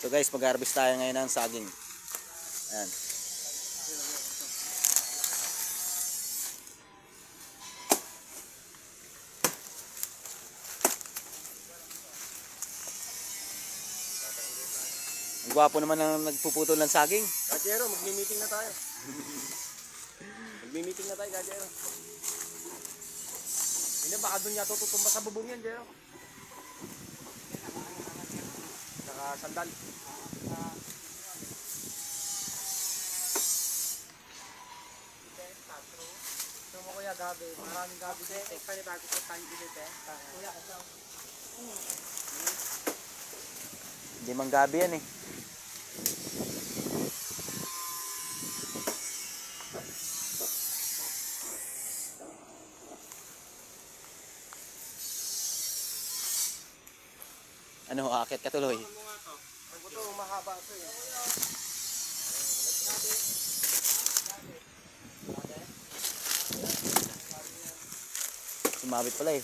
So guys, mag-harvest tayo ngayon ng saging. Ayan. Ang gwapo naman ng nagpuputol ng saging. Kajero, magmi-meeting na tayo. magmi-meeting na tayo, Kajero. Hindi, baka doon niya tututumba sa bubong yan, Jero. Saka sandal. Ito mo kuya gabi, maraming gabi dito. Eh, panibago ko tayo binibenta. Kuya, ito. Hindi mang gabi yan eh. Ano, akit ka tuloy. Buto, mahaba ito eh. Sumabit pala eh.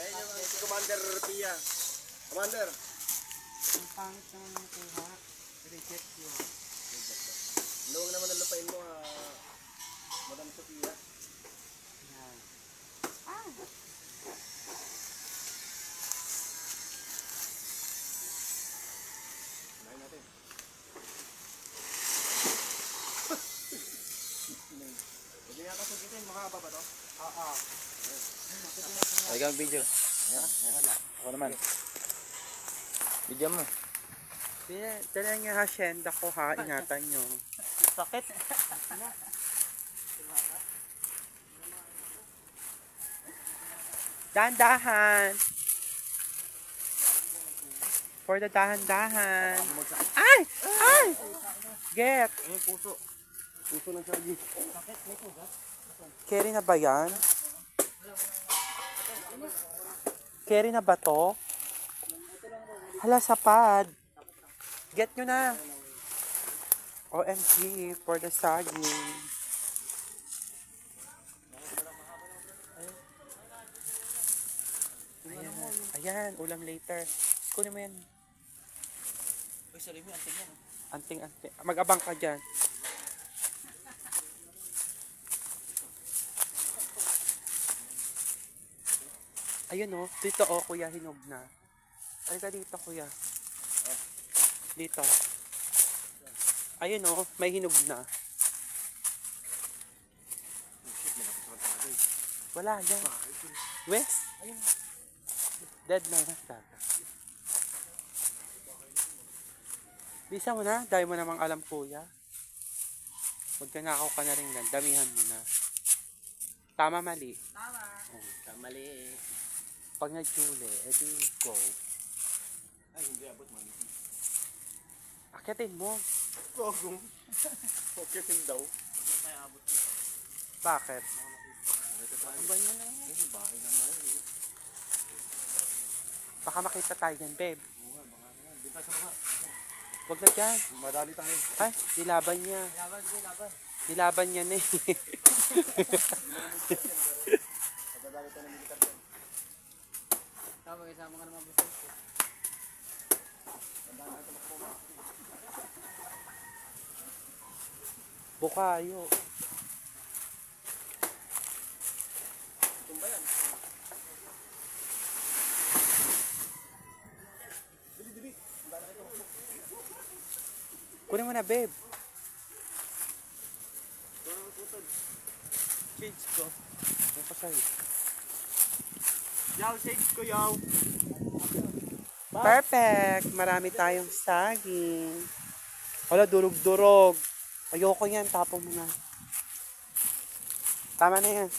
Ayun yung si Commander Pia. Commander, Ang pangit naman ng kuha. Oo. Ay, kang video. Ako naman. Video mo. Dala, niya hasyenda ko ha, ingatan nyo. Sakit. Dahan-dahan. For the dahan-dahan. Ay! Ay! Get! Ano yung puso? Puso ng charging. Carry na ba yan? Carry na ba to? Hala, sapad. Get nyo na. OMG, for the saging. Ayan, ayan, ulam later. Kunin mo yan. Uy, sorry mo, anting yan. Anting-anting. Mag-abang ka dyan. Ayun oh, dito oh, kuya, hinog na. Halika dito, kuya. Dito. Ayun oh, may hinog na. Wala, yan. West? Dead na yan. Bisa mo na, dahil mo namang alam kuya. Magnanakaw ka na rin yan, damihan mo na. Tama mali. Kamali eh. Pag nag-chule, edi go. Ay, hindi abot man. Akitin mo. Gogong. Din daw. Bakit? Tambay mo na yan. Ay, bahay na nga yun. eh. Baka makita tayo yan, babe. Oo nga, baka. Dito sa baba. Huwag na dyan. Madali tayo. Ay, nilaban niya. Laban, sige, laban. Nilaban niya na eh. Madali tayo ng militar dyan. Tama, isama ka naman gusto. Bukayo. Tumba yan. Dili, dili. Kunin mo na, babe. Change ko. Ano pa sa'yo? Yaw, shades ko, yaw. Perfect! Marami tayong saging. Wala, durog-durog. Ayoko yan, tapon mo na. Tama na yan.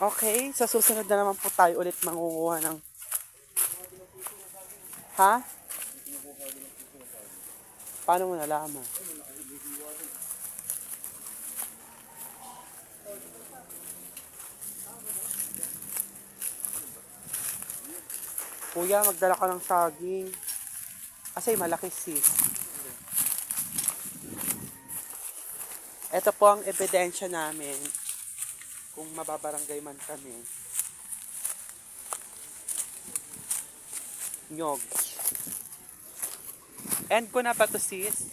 Okay, sa susunod na naman po tayo ulit mangunguha ng... Ha? Paano mo nalaman? Kuya, magdala ka ng saging. Kasi malaki sis. Ito po ang ebidensya namin kung mababarangay man kami. Nyog. End ko na pa to sis.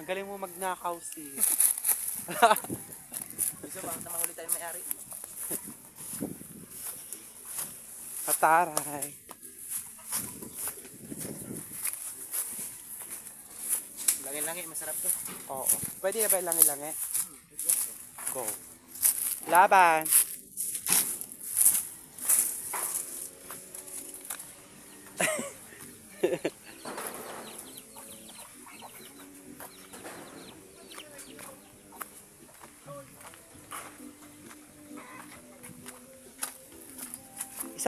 Ang galing mo magnakaw sis. Gusto ba na mahuli tayo may-ari? Kataray. Langi-langi, masarap to. Oo. Pwede na ba langi-langi? Go. Laban.